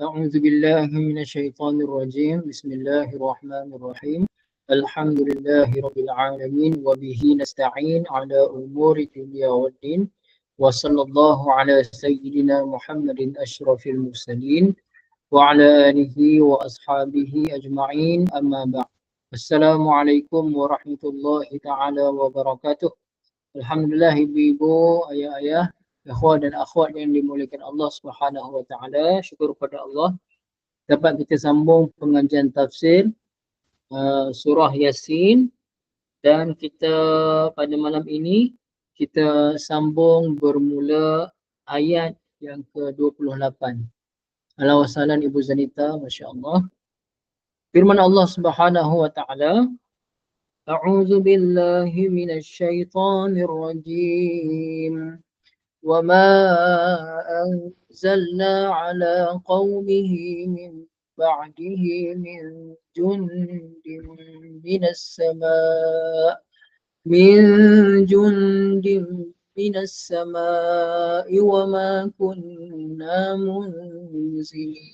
أعوذ بالله من الشيطان الرجيم بسم الله الرحمن الرحيم الحمد لله رب العالمين وبه نستعين على أمور الدنيا والدين وصلى الله على سيدنا محمد أشرف المرسلين وعلى آله وأصحابه أجمعين أما بعد السلام عليكم ورحمة الله تعالى وبركاته Alhamdulillah ibu-ibu, ayah-ayah, ikhwan dan akhwat yang dimuliakan Allah Subhanahu wa taala. Syukur kepada Allah dapat kita sambung pengajian tafsir uh, surah Yasin dan kita pada malam ini kita sambung bermula ayat yang ke-28. Ala wasalan Ibu Zanita, masya-Allah. Firman Allah Subhanahu wa taala أعوذ بالله من الشيطان الرجيم وما أنزلنا على قومه من بعده من جند من السماء من جند من السماء وما كنا منزلين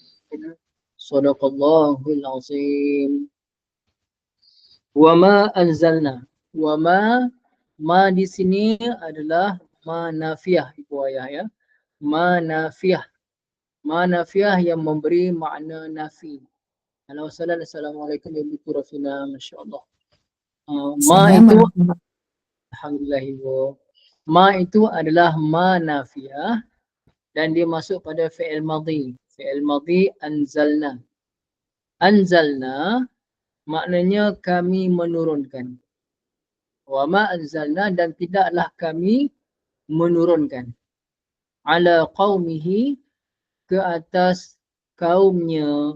صدق الله العظيم Wama anzalna. Wama ma di sini adalah ma nafiah ibu ayah ya. Ma nafiah. Ma nafiah yang memberi makna nafi. Halo Assalamualaikum Ibu Turafina. Masya Allah. Uh, ma itu Alhamdulillah Ibu. Ma itu adalah ma nafiah dan dia masuk pada fi'il madhi. Fi'il madhi anzalna. Anzalna maknanya kami menurunkan. Wa ma anzalna dan tidaklah kami menurunkan ala qaumihi ke atas kaumnya.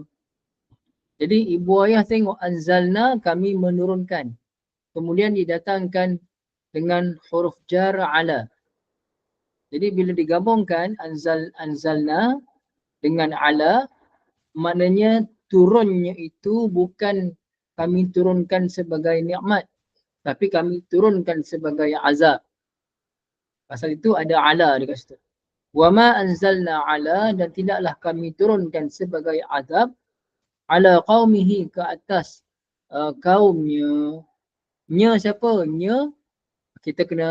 Jadi ibu ayah tengok anzalna kami menurunkan. Kemudian didatangkan dengan huruf jar ala. Jadi bila digabungkan anzal anzalna dengan ala maknanya turunnya itu bukan kami turunkan sebagai nikmat tapi kami turunkan sebagai azab. Pasal itu ada ala dekat situ. Wa ma anzalna ala dan tidaklah kami turunkan sebagai azab ala qaumihi ke atas uh, kaumnya. Nya siapa? Nya kita kena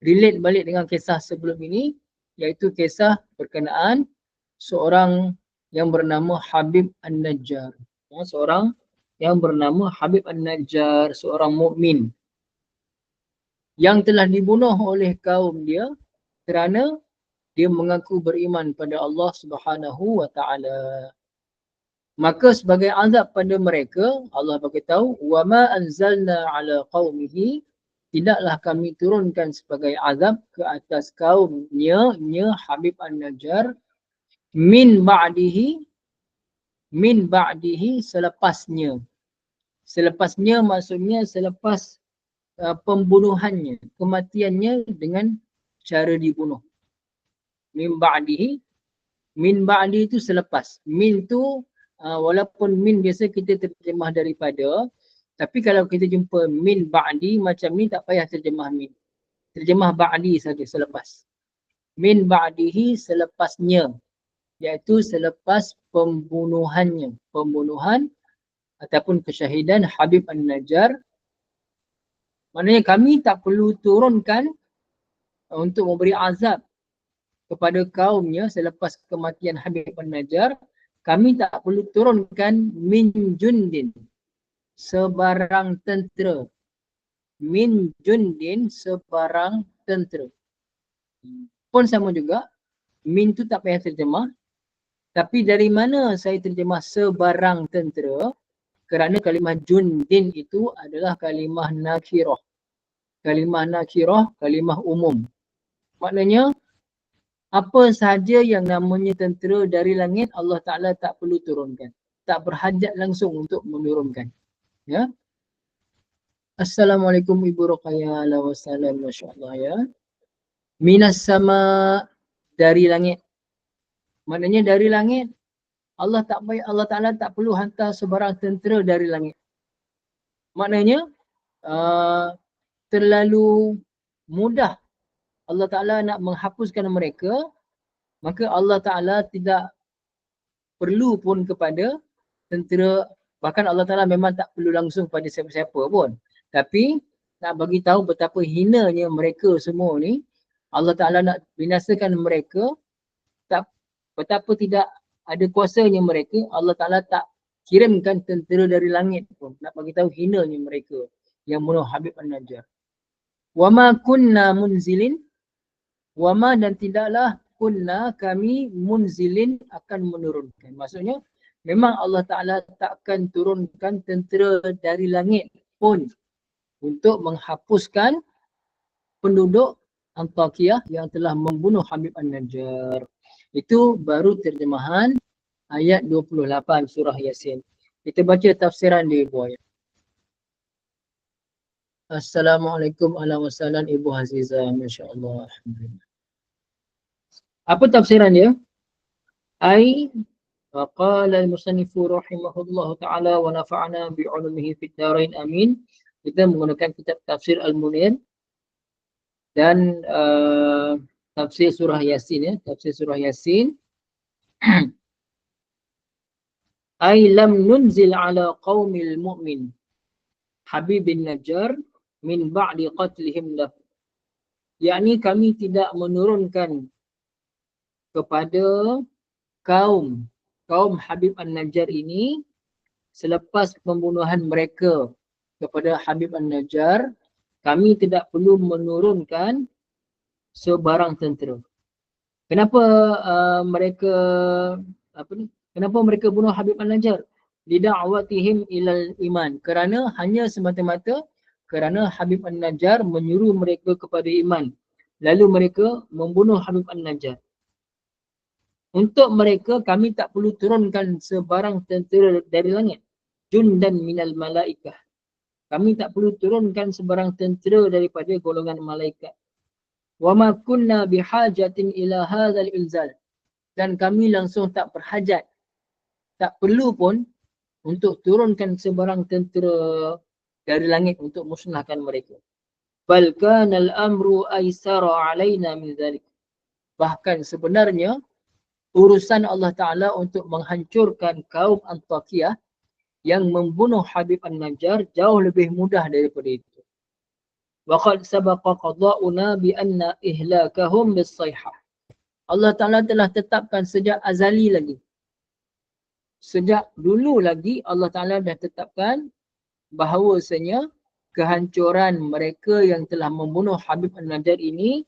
relate balik dengan kisah sebelum ini iaitu kisah berkenaan seorang yang bernama Habib An-Najjar. Ya, seorang yang bernama Habib An-Najjar, seorang mukmin yang telah dibunuh oleh kaum dia kerana dia mengaku beriman pada Allah Subhanahu wa taala. Maka sebagai azab pada mereka, Allah beritahu, "Wa ma anzalna 'ala qaumihi" tidaklah kami turunkan sebagai azab ke atas kaumnya, nya Habib An-Najjar min ba'dihi min ba'dihi selepasnya selepasnya maksudnya selepas uh, pembunuhannya, kematiannya dengan cara dibunuh. Min ba'dihi, min ba'di itu selepas. Min tu uh, walaupun min biasa kita terjemah daripada, tapi kalau kita jumpa min ba'di macam ni tak payah terjemah min. Terjemah ba'di saja selepas. Min ba'dihi selepasnya iaitu selepas pembunuhannya. Pembunuhan ataupun kesyahidan Habib An-Najjar maknanya kami tak perlu turunkan untuk memberi azab kepada kaumnya selepas kematian Habib An-Najjar kami tak perlu turunkan min jundin sebarang tentera. Min jundin sebarang tentera. Pun sama juga min tu tak payah terjemah. Tapi dari mana saya terjemah sebarang tentera? Kerana kalimah jundin itu adalah kalimah nakirah. Kalimah nakirah, kalimah umum. Maknanya apa sahaja yang namanya tentera dari langit Allah Ta'ala tak perlu turunkan. Tak berhajat langsung untuk menurunkan. Ya. Assalamualaikum Ibu Ruqayya ala wassalam masyaAllah ya. Minas sama dari langit. Maknanya dari langit Allah tak baik Allah Taala tak perlu hantar sebarang tentera dari langit. Maknanya uh, terlalu mudah. Allah Taala nak menghapuskan mereka maka Allah Taala tidak perlu pun kepada tentera. Bahkan Allah Taala memang tak perlu langsung pada siapa-siapa pun. Tapi nak bagi tahu betapa hinanya mereka semua ni Allah Taala nak binasakan mereka tak betapa tidak ada kuasanya mereka Allah Taala tak kirimkan tentera dari langit pun. Nak bagi tahu hinanya mereka yang bunuh Habib An-Najjar wama kunna munzilin wama dan tidaklah kunna kami munzilin akan menurunkan maksudnya memang Allah Ta'ala takkan turunkan tentera dari langit pun untuk menghapuskan penduduk Antakya yang telah membunuh Habib An-Najjar. Itu baru terjemahan ayat 28 surah Yasin. Kita baca tafsiran di bawah. Assalamualaikum warahmatullahi wabarakatuh Ibu Azizah. Masya Allah. Apa tafsiran dia? Ai فقال المصنف رحمه الله تعالى ونفعنا بعلمه في الدارين amin kita menggunakan kitab tafsir Al-Munir dan uh, tafsir surah Yasin ya tafsir surah Yasin ay lam nunzil ala qaumil mu'min Habib bin Najjar min ba'di qatlihim lah yakni kami tidak menurunkan kepada kaum kaum Habib An-Najjar ini selepas pembunuhan mereka kepada Habib An-Najjar kami tidak perlu menurunkan sebarang tentera. Kenapa uh, mereka apa ni? Kenapa mereka bunuh Habib An-Najjar? Lida'watihim ilal iman. Kerana hanya semata-mata kerana Habib An-Najjar menyuruh mereka kepada iman. Lalu mereka membunuh Habib An-Najjar. Untuk mereka kami tak perlu turunkan sebarang tentera dari langit. Jun dan minal malaikah. Kami tak perlu turunkan sebarang tentera daripada golongan malaikat. Wa ma kunna bihajatin ila hadzal ilzal. Dan kami langsung tak berhajat. Tak perlu pun untuk turunkan sebarang tentera dari langit untuk musnahkan mereka. Bal kana al-amru aisara alaina min dhalik. Bahkan sebenarnya urusan Allah Ta'ala untuk menghancurkan kaum Antakiyah yang membunuh Habib An-Najjar jauh lebih mudah daripada itu. Waqad sabaqa qada'una bi anna ihlakahum bis-sayhah. Allah Ta'ala telah tetapkan sejak azali lagi. Sejak dulu lagi Allah Ta'ala dah tetapkan bahawasanya kehancuran mereka yang telah membunuh Habib An-Najjar ini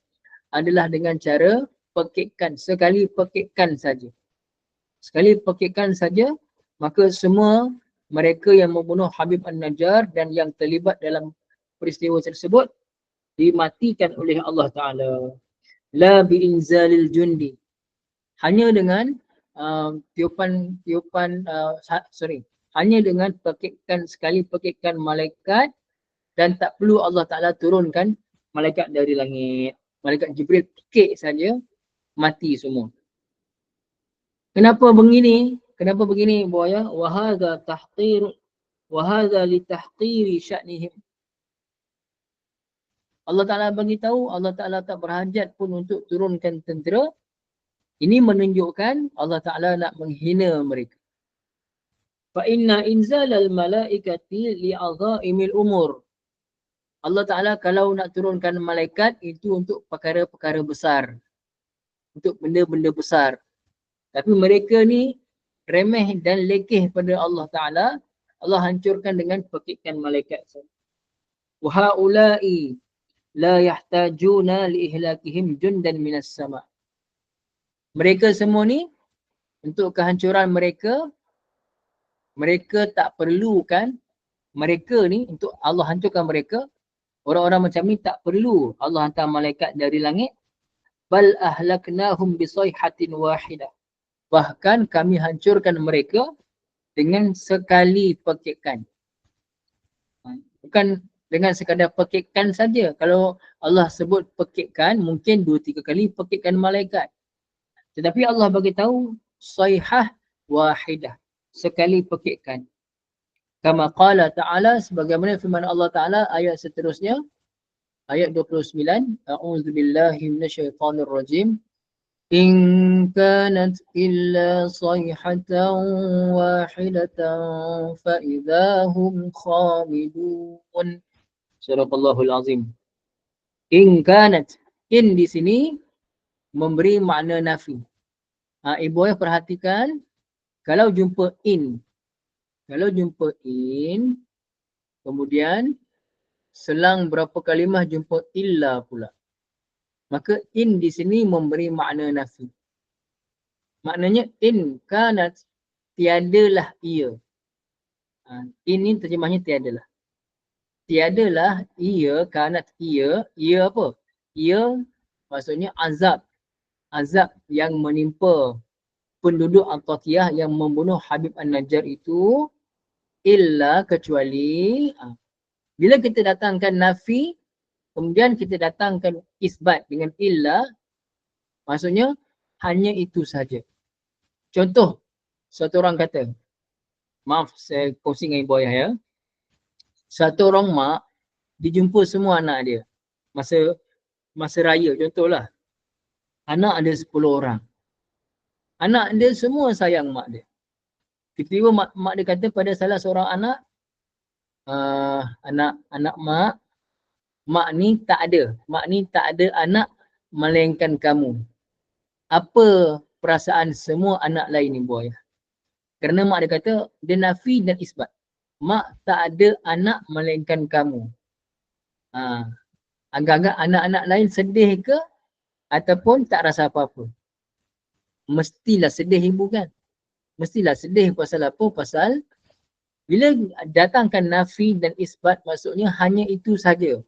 adalah dengan cara pekikkan, sekali pekikkan saja. Sekali pekikkan saja, maka semua mereka yang membunuh Habib An-Najjar dan yang terlibat dalam peristiwa tersebut dimatikan oleh Allah Ta'ala. La bi'inzalil jundi. Hanya dengan uh, tiupan, tiupan, uh, sorry. Hanya dengan pekikkan, sekali pekikkan malaikat dan tak perlu Allah Ta'ala turunkan malaikat dari langit. Malaikat Jibril pekik saja mati semua. Kenapa begini? Kenapa begini buaya? Wa hadha tahqir wa hadha li tahqiri sya'nihim. Allah Taala bagi tahu Allah Taala tak berhajat pun untuk turunkan tentera. Ini menunjukkan Allah Taala nak menghina mereka. Fa al malaikati li azaimil umur. Allah Taala kalau nak turunkan malaikat itu untuk perkara-perkara besar untuk benda-benda besar. Tapi mereka ni remeh dan lekeh pada Allah Ta'ala. Allah hancurkan dengan pekikan malaikat. Waha'ulai la yahtajuna liihlakihim jundan minas sama. Mereka semua ni untuk kehancuran mereka mereka tak perlukan mereka ni untuk Allah hancurkan mereka. Orang-orang macam ni tak perlu Allah hantar malaikat dari langit. Bal ahlaknahum bisayhatin wahidah bahkan kami hancurkan mereka dengan sekali pekikan bukan dengan sekadar pekikan saja. Kalau Allah sebut pekikan mungkin dua tiga kali pekikan malaikat. Tetapi Allah bagi tahu sayhah wahidah sekali pekikan kama qala ta'ala sebagaimana firman Allah Ta'ala ayat seterusnya ayat 29 a'udzubillahi minasyaitonir rajim إن كانت إلا صيحة واحدة فإذا هم خامدون Surah Allahul Azim. In kanat. In di sini memberi makna nafi. Ha, ibu ayah perhatikan kalau jumpa in. Kalau jumpa in kemudian selang berapa kalimah jumpa illa pula. Maka in di sini memberi makna nafi. Maknanya in kanat tiadalah ia. Ha, in ni terjemahnya tiadalah tiadalah ia kanat ia ia apa ia maksudnya azab azab yang menimpa penduduk Antakiyah yang membunuh Habib An-Najjar itu illa kecuali ha. bila kita datangkan nafi kemudian kita datangkan isbat dengan illa maksudnya hanya itu saja. Contoh satu orang kata maaf saya kongsi dengan ibu ayah ya. Satu orang mak dijumpa semua anak dia. Masa masa raya contohlah. Anak ada 10 orang anak dia semua sayang mak dia tiba-tiba mak, mak dia kata pada salah seorang anak uh, anak anak mak mak ni tak ada mak ni tak ada anak melainkan kamu apa perasaan semua anak lain ni boy kerana mak dia kata dia nafi dan isbat mak tak ada anak melainkan kamu. Ha. Agak-agak anak-anak lain sedih ke ataupun tak rasa apa-apa. Mestilah sedih ibu kan. Mestilah sedih pasal apa? Pasal bila datangkan nafi dan isbat maksudnya hanya itu saja.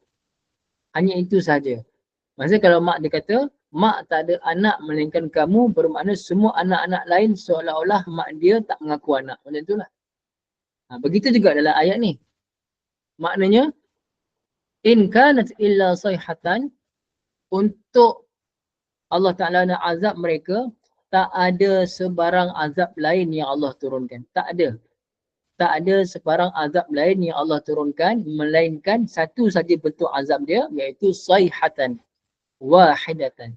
Hanya itu saja. Maksudnya kalau mak dia kata mak tak ada anak melainkan kamu bermakna semua anak-anak lain seolah-olah mak dia tak mengaku anak. Macam itulah. Ha, begitu juga dalam ayat ni. Maknanya in kanat illa sayhatan untuk Allah Taala nak azab mereka tak ada sebarang azab lain yang Allah turunkan. Tak ada. Tak ada sebarang azab lain yang Allah turunkan melainkan satu saja bentuk azab dia iaitu sayhatan wahidatan.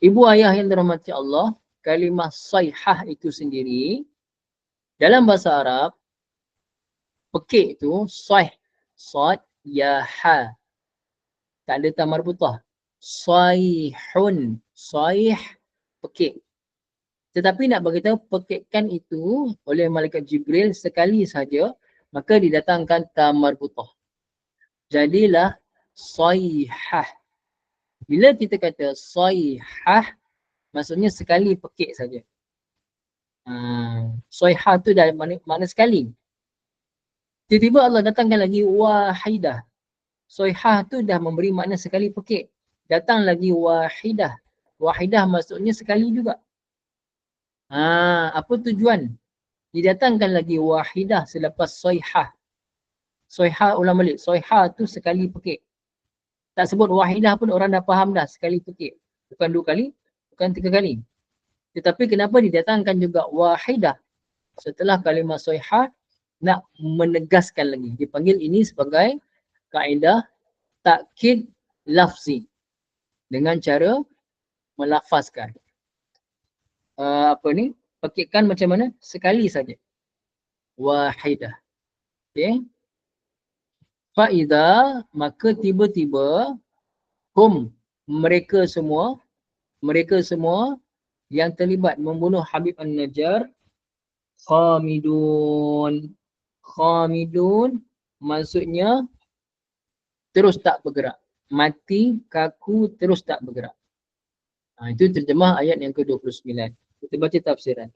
Ibu ayah yang dirahmati Allah, kalimah sayhah itu sendiri dalam bahasa Arab pekik tu sahih sad ya ha tak ada tamar butah sahihun sahih pekik tetapi nak bagi tahu pekikkan itu oleh malaikat jibril sekali saja maka didatangkan tamar butah jadilah sahihah bila kita kata sahihah maksudnya sekali pekik saja uh, sahihah tu dah mana, mana sekali Tiba-tiba Allah datangkan lagi wahidah. Soihah tu dah memberi makna sekali pekik. Datang lagi wahidah. Wahidah maksudnya sekali juga. Ha, apa tujuan? Didatangkan lagi wahidah selepas soihah. Soihah ulang balik. Soihah tu sekali pekik. Tak sebut wahidah pun orang dah faham dah sekali pekik. Bukan dua kali, bukan tiga kali. Tetapi kenapa didatangkan juga wahidah? Setelah kalimah soihah, nak menegaskan lagi. Dipanggil ini sebagai kaedah takkid lafzi dengan cara melafazkan. Uh, apa ni? Pakaikan macam mana? Sekali saja. Wahidah. Okay. Fa'idha, maka tiba-tiba hum, mereka semua, mereka semua yang terlibat membunuh Habib An-Najjar khamidun khamidun maksudnya terus tak bergerak. Mati, kaku, terus tak bergerak. Ha, itu terjemah ayat yang ke-29. Kita baca tafsiran.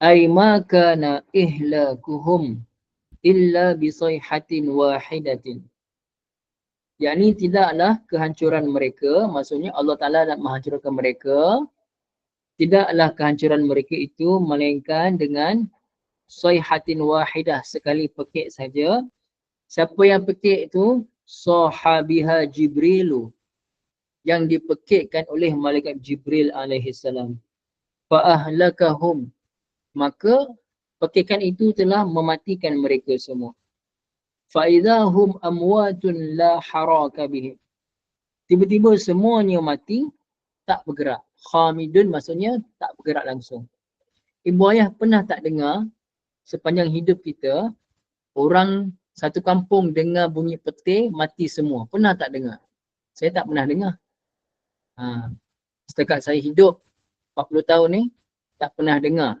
Ay ma kana ihlakuhum illa bisayhatin wahidatin. Yakni tidaklah kehancuran mereka, maksudnya Allah Ta'ala nak menghancurkan mereka. Tidaklah kehancuran mereka itu melainkan dengan sayhatin wahidah sekali pekik saja. Siapa yang pekik itu? Sahabiha Jibrilu yang dipekikkan oleh malaikat Jibril alaihi salam. Fa ahlakahum. Maka pekikan itu telah mematikan mereka semua. Fa idahum amwatun la haraka bihim. Tiba-tiba semuanya mati, tak bergerak. Khamidun maksudnya tak bergerak langsung. Ibu ayah pernah tak dengar sepanjang hidup kita orang satu kampung dengar bunyi peti mati semua. Pernah tak dengar? Saya tak pernah dengar. Ha. Setakat saya hidup 40 tahun ni tak pernah dengar.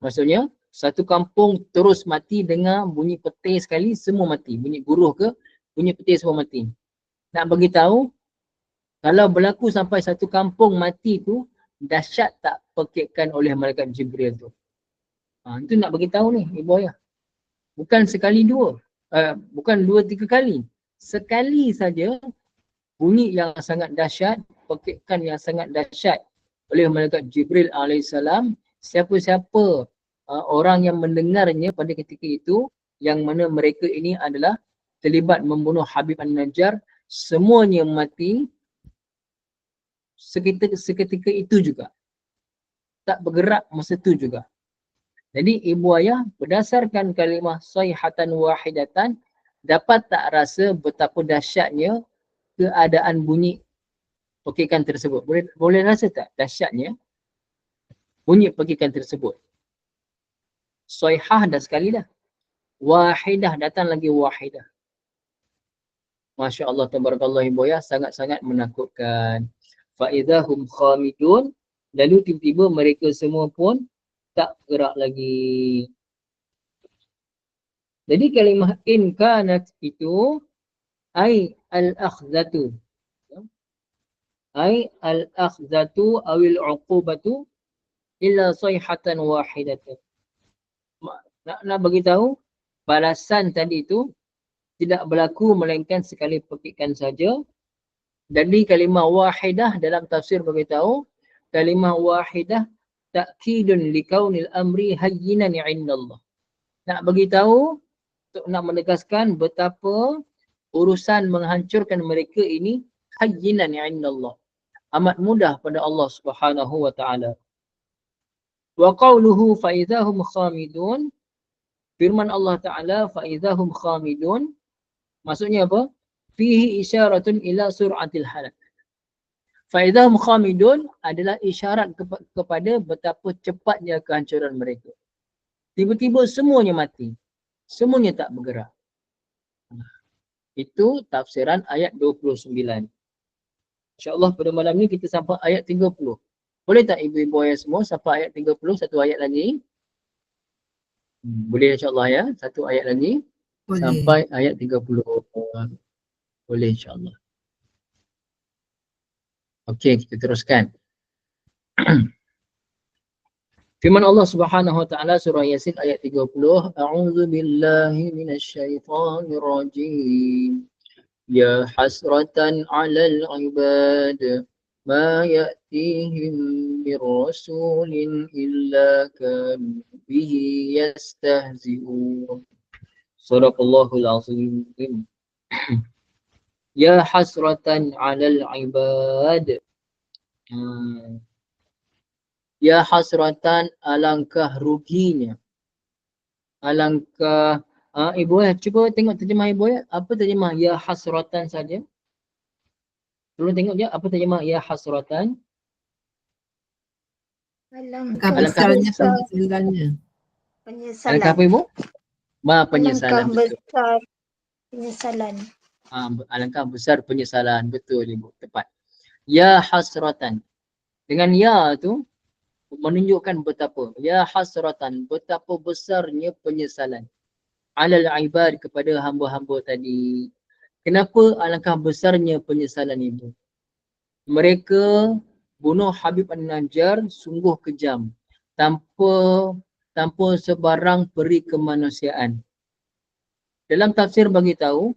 Maksudnya satu kampung terus mati dengar bunyi peti sekali semua mati. Bunyi guruh ke bunyi peti semua mati. Nak bagi tahu kalau berlaku sampai satu kampung mati tu dahsyat tak pekikkan oleh malaikat Jibril tu. Ha, itu nak bagi tahu ni ibu ayah. Bukan sekali dua. Uh, bukan dua tiga kali. Sekali saja bunyi yang sangat dahsyat, pekikkan yang sangat dahsyat oleh malaikat Jibril alaihissalam siapa-siapa uh, orang yang mendengarnya pada ketika itu yang mana mereka ini adalah terlibat membunuh Habib An-Najjar semuanya mati seketika, seketika itu juga. Tak bergerak masa itu juga. Jadi ibu ayah berdasarkan kalimah sayhatan wahidatan dapat tak rasa betapa dahsyatnya keadaan bunyi pekikan tersebut. Boleh boleh rasa tak dahsyatnya bunyi pekikan tersebut. Soihah dah sekali dah. Wahidah datang lagi wahidah. Masya Allah tabarakallah ibu ya sangat-sangat menakutkan. Fa'idhahum khamidun lalu tiba-tiba mereka semua pun tak gerak lagi. Jadi kalimah in kanat itu ai al-akhdatu ai al-akhdatu awil uqubatu illa sayhatan wahidatan. Nak, nak bagi tahu balasan tadi itu tidak berlaku melainkan sekali pekikan saja. Jadi kalimah wahidah dalam tafsir bagi tahu kalimah wahidah takkidun likaunil amri hayyinan indallah. Nak bagi tahu untuk nak menegaskan betapa urusan menghancurkan mereka ini hayyinan indallah amat mudah pada Allah Subhanahu wa taala. Wa qawluhu fa idzahum khamidun firman Allah taala fa idzahum khamidun maksudnya apa? Fihi isyaratun ila sur'atil halak. Fa idzahum khamidun adalah isyarat kepa- kepada betapa cepatnya kehancuran mereka. Tiba-tiba semuanya mati. Semuanya tak bergerak. Itu tafsiran ayat 29. InsyaAllah pada malam ni kita sampai ayat 30. Boleh tak ibu-ibu ayah semua sampai ayat 30, satu ayat lagi? Hmm, boleh insyaAllah ya, satu ayat lagi. Boleh. Sampai ayat 30. Boleh insyaAllah. Okey, kita teruskan. Firman Allah Subhanahu wa taala surah Yasin ayat 30, A'udzu billahi minasyaitonir rajim. يا حسرة على العباد ما يأتيهم من رسول إلا كانوا به يستهزئون صدق الله العظيم يا حسرة على العباد Ya hasratan alangkah ruginya. Alangkah Uh, ibu ya, cuba tengok terjemah ibu ya. Apa terjemah ya hasratan saja? Tolong tengok je apa terjemah ya hasratan. Alangkah besarnya penyesalannya. Penyesalan. Alangkah apa ibu? Ma penyesalan. Alangkah besar penyesalan. Ah, alangkah besar penyesalan. Betul ibu, tepat. Ya hasratan. Dengan ya tu menunjukkan betapa. Ya hasratan, betapa besarnya penyesalan alal ibad kepada hamba-hamba tadi. Kenapa alangkah besarnya penyesalan ibu? Mereka bunuh Habib An-Najjar sungguh kejam tanpa tanpa sebarang peri kemanusiaan. Dalam tafsir bagi tahu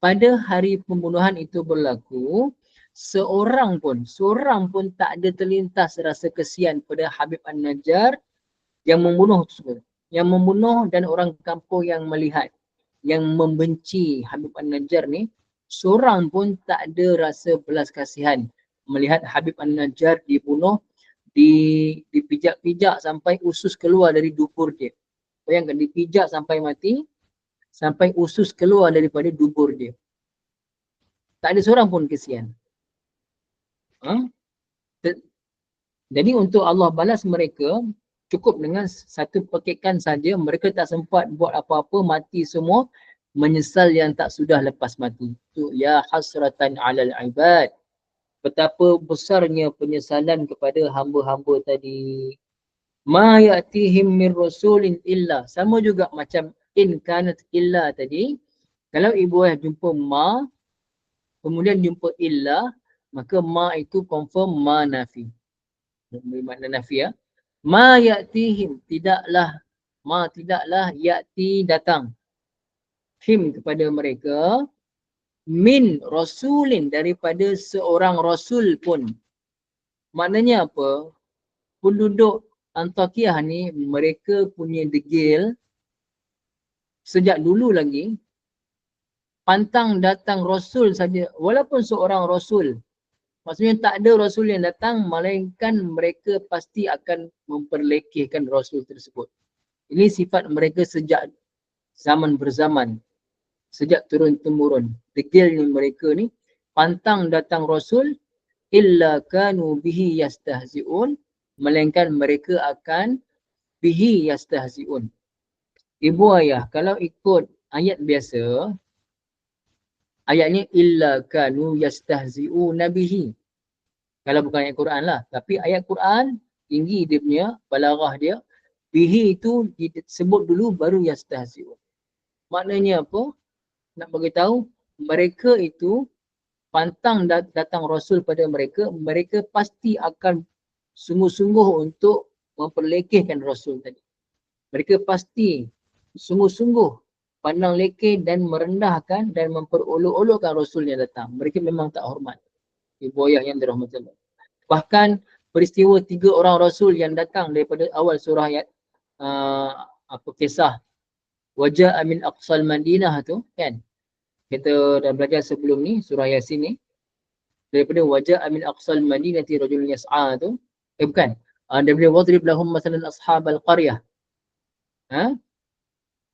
pada hari pembunuhan itu berlaku seorang pun seorang pun tak ada terlintas rasa kesian pada Habib An-Najjar yang membunuh tersebut yang membunuh dan orang kampung yang melihat yang membenci Habib An-Najjar ni seorang pun tak ada rasa belas kasihan melihat Habib An-Najjar dibunuh di dipijak-pijak sampai usus keluar dari dubur dia. Bayangkan dipijak sampai mati sampai usus keluar daripada dubur dia. Tak ada seorang pun kesian. Ha? Jadi untuk Allah balas mereka cukup dengan satu pekikan saja mereka tak sempat buat apa-apa mati semua menyesal yang tak sudah lepas mati. Tu ya hasratan alal ibad. Betapa besarnya penyesalan kepada hamba-hamba tadi. Ma ya'tihim min rasulin illa. Sama juga macam in kanat illa tadi. Kalau ibu ayah jumpa ma, kemudian jumpa illa, maka ma itu confirm ma nafi. Beri makna nafi ya. Ma ya'tihim. Tidaklah. Ma tidaklah ya'ti datang him kepada mereka min rasulin daripada seorang rasul pun. Maknanya apa? Penduduk Antakiyah ni mereka punya degil sejak dulu lagi pantang datang rasul saja walaupun seorang rasul maksudnya tak ada rasul yang datang melainkan mereka pasti akan memperlekehkan rasul tersebut ini sifat mereka sejak zaman berzaman sejak turun temurun. Degilnya mereka ni pantang datang Rasul illa kanu bihi yastahzi'un melainkan mereka akan bihi yastahzi'un. Ibu ayah kalau ikut ayat biasa ayatnya illa kanu yastahzi'u nabihi. Kalau bukan ayat Quran lah. Tapi ayat Quran tinggi dia punya balaghah dia. Bihi itu disebut dulu baru yastahzi'un. Maknanya apa? nak bagi tahu mereka itu pantang datang rasul pada mereka mereka pasti akan sungguh-sungguh untuk memperlekehkan rasul tadi mereka pasti sungguh-sungguh pandang lekeh dan merendahkan dan memperolok-olokkan rasul yang datang. Mereka memang tak hormat. Ibu ayah yang dirahmati Allah bahkan peristiwa tiga orang rasul yang datang daripada awal surah ayat uh, apa kisah? Wajah amin aqsal madinah tu kan? Kita dah belajar sebelum ni surah yasin ni. Daripada wajah amin aqsal madinati rajul yas'a tu. Eh bukan. Uh, daripada wadrib lahum masalan ashabal qaryah. Ha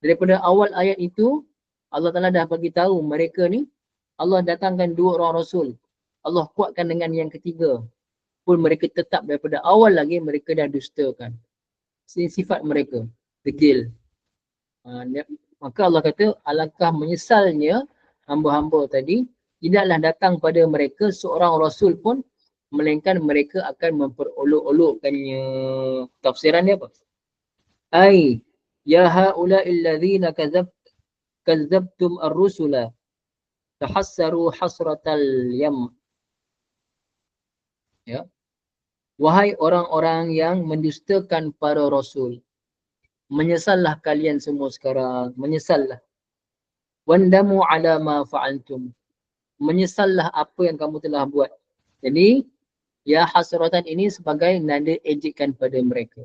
daripada awal ayat itu Allah Taala dah bagi tahu mereka ni Allah datangkan dua orang rasul Allah kuatkan dengan yang ketiga pun mereka tetap daripada awal lagi mereka dah dustakan sifat mereka degil Uh, maka Allah kata alangkah menyesalnya hamba-hamba tadi tidaklah datang pada mereka seorang rasul pun melainkan mereka akan memperolok-olokkannya. Tafsiran dia apa? Ai ya haula illadzina kadzab kadzabtum ar-rusula tahassaru hasratal yam. Ya. Wahai orang-orang yang mendustakan para rasul, menyesallah kalian semua sekarang menyesallah wandamu ala ma fa'altum menyesallah apa yang kamu telah buat jadi ya hasratan ini sebagai nada ejekan pada mereka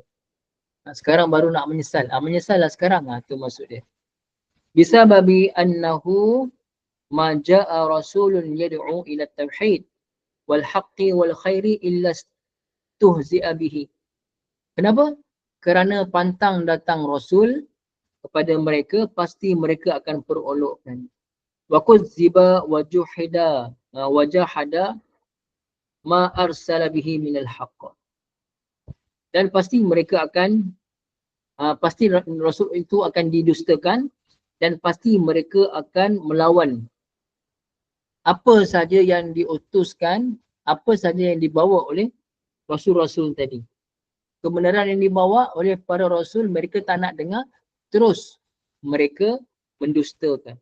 sekarang baru nak menyesal. Ah menyesallah sekarang. Ah tu maksud dia. Bisa babi annahu ma jaa rasulun yad'u ila tauhid wal haqqi wal khairi illa tuhzi'a bihi. Kenapa? Kerana pantang datang Rasul kepada mereka, pasti mereka akan perolokkan. Wakut ziba wajuhida uh, wajahada ma arsala bihi minal haqq. Dan pasti mereka akan, uh, pasti Rasul itu akan didustakan dan pasti mereka akan melawan. Apa saja yang diutuskan, apa saja yang dibawa oleh Rasul-Rasul tadi. Kebenaran yang dibawa oleh para rasul mereka tak nak dengar terus mereka mendustakan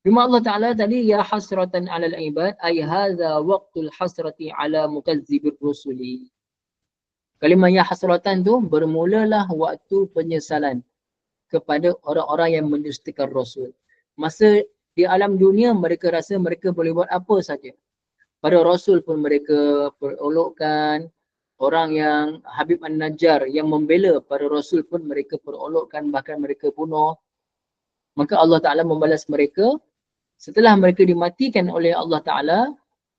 Firman Allah Ta'ala tadi, Ya hasratan alal ibad, ay hadha waqtul hasrati ala mukazzibir rusuli. Kalimah ya hasratan tu bermulalah waktu penyesalan kepada orang-orang yang mendustakan Rasul. Masa di alam dunia mereka rasa mereka boleh buat apa saja. Pada Rasul pun mereka perolokkan orang yang Habib An-Najjar yang membela para Rasul pun mereka perolokkan bahkan mereka bunuh. Maka Allah Ta'ala membalas mereka setelah mereka dimatikan oleh Allah Ta'ala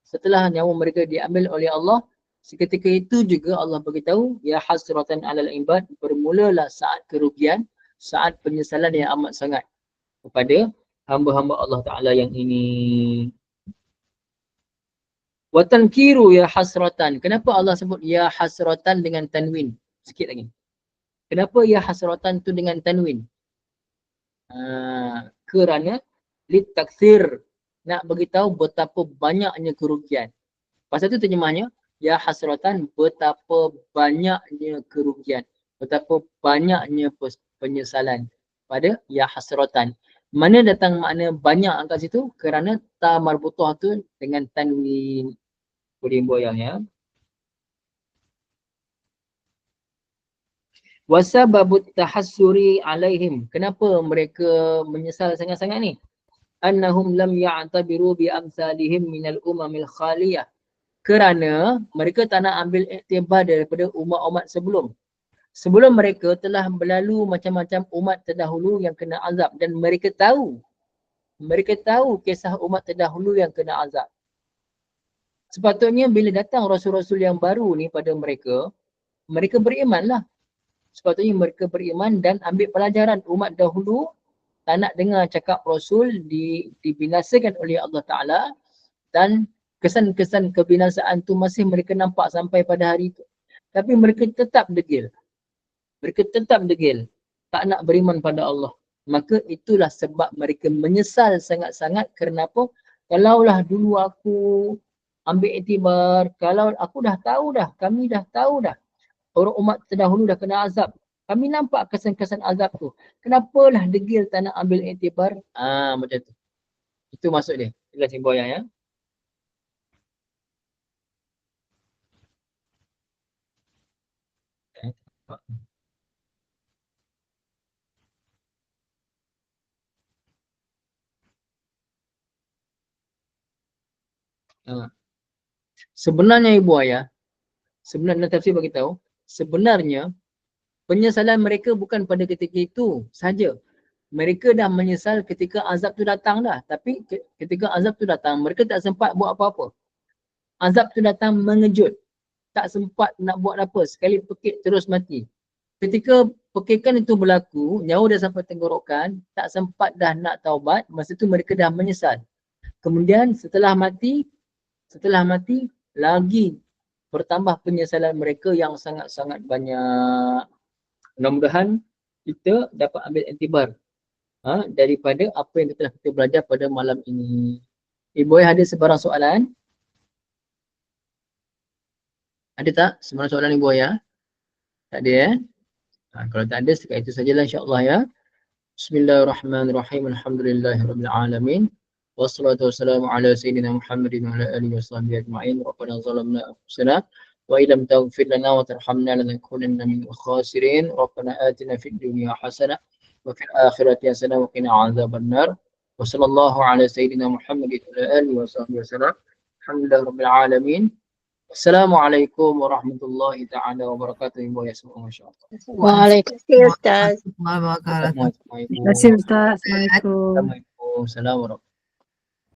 setelah nyawa mereka diambil oleh Allah seketika itu juga Allah beritahu ya hasratan alal ibad bermulalah saat kerugian saat penyesalan yang amat sangat kepada hamba-hamba Allah Ta'ala yang ini. Watan kiru ya hasratan. Kenapa Allah sebut ya hasratan dengan tanwin? Sikit lagi. Kenapa ya hasratan tu dengan tanwin? Uh, kerana lit taksir nak beritahu betapa banyaknya kerugian. Pasal tu terjemahnya ya hasratan betapa banyaknya kerugian. Betapa banyaknya penyesalan pada ya hasratan. Mana datang makna banyak angkat situ? Kerana ta marbutuh tu dengan tanwin. Boleh boyang ya. Wasababut tahassuri alaihim. Kenapa mereka menyesal sangat-sangat ni? Annahum lam ya'tabiru bi amsalihim minal umamil khaliyah. Kerana mereka tak nak ambil iktibar daripada umat-umat sebelum. Sebelum mereka telah berlalu macam-macam umat terdahulu yang kena azab dan mereka tahu mereka tahu kisah umat terdahulu yang kena azab. Sepatutnya bila datang rasul-rasul yang baru ni pada mereka, mereka berimanlah sepatutnya mereka beriman dan ambil pelajaran umat dahulu tak nak dengar cakap Rasul di, dibinasakan oleh Allah Ta'ala dan kesan-kesan kebinasaan tu masih mereka nampak sampai pada hari itu. Tapi mereka tetap degil. Mereka tetap degil. Tak nak beriman pada Allah. Maka itulah sebab mereka menyesal sangat-sangat kerana apa? Kalaulah dulu aku ambil itibar, kalau aku dah tahu dah, kami dah tahu dah orang umat terdahulu dah kena azab. Kami nampak kesan-kesan azab tu. Kenapalah degil tak nak ambil iktibar? Ah macam tu. Itu maksud dia. Ni boyang ya. Ha. Sebenarnya ibu ayah, sebenarnya tafsir bagi tahu, sebenarnya penyesalan mereka bukan pada ketika itu saja. Mereka dah menyesal ketika azab tu datang dah. Tapi ketika azab tu datang, mereka tak sempat buat apa-apa. Azab tu datang mengejut. Tak sempat nak buat apa. Sekali pekik terus mati. Ketika pekikan itu berlaku, nyawa dah sampai tenggorokan, tak sempat dah nak taubat, masa tu mereka dah menyesal. Kemudian setelah mati, setelah mati, lagi bertambah penyesalan mereka yang sangat-sangat banyak mudah-mudahan kita dapat ambil intibar ha, daripada apa yang telah kita belajar pada malam ini. Eh, Ibu ada sebarang soalan? Ada tak sebarang soalan Ibu ya? Tak ada ya? Ha, kalau tak ada, setakat itu sajalah insyaAllah ya. Bismillahirrahmanirrahim. Alhamdulillahirrahmanirrahim. Wassalatu wassalamu ala sayyidina Muhammadin wa ala alihi ajma'in. Rabbana zalamna. وإن لم تغفر لنا وترحمنا لنكونن من الخاسرين. ربنا آتنا في الدنيا حسنة وفي الآخرة حسنة وقنا عذاب النار. وصلى الله على سيدنا محمد وعلى آله وصحبه وسلم. الحمد لله رب العالمين. السلام عليكم ورحمة الله تعالى وبركاته. ما شاء الله. وعليكم السلام. Terima kasih Ustaz. Assalamualaikum. السلام ورحمة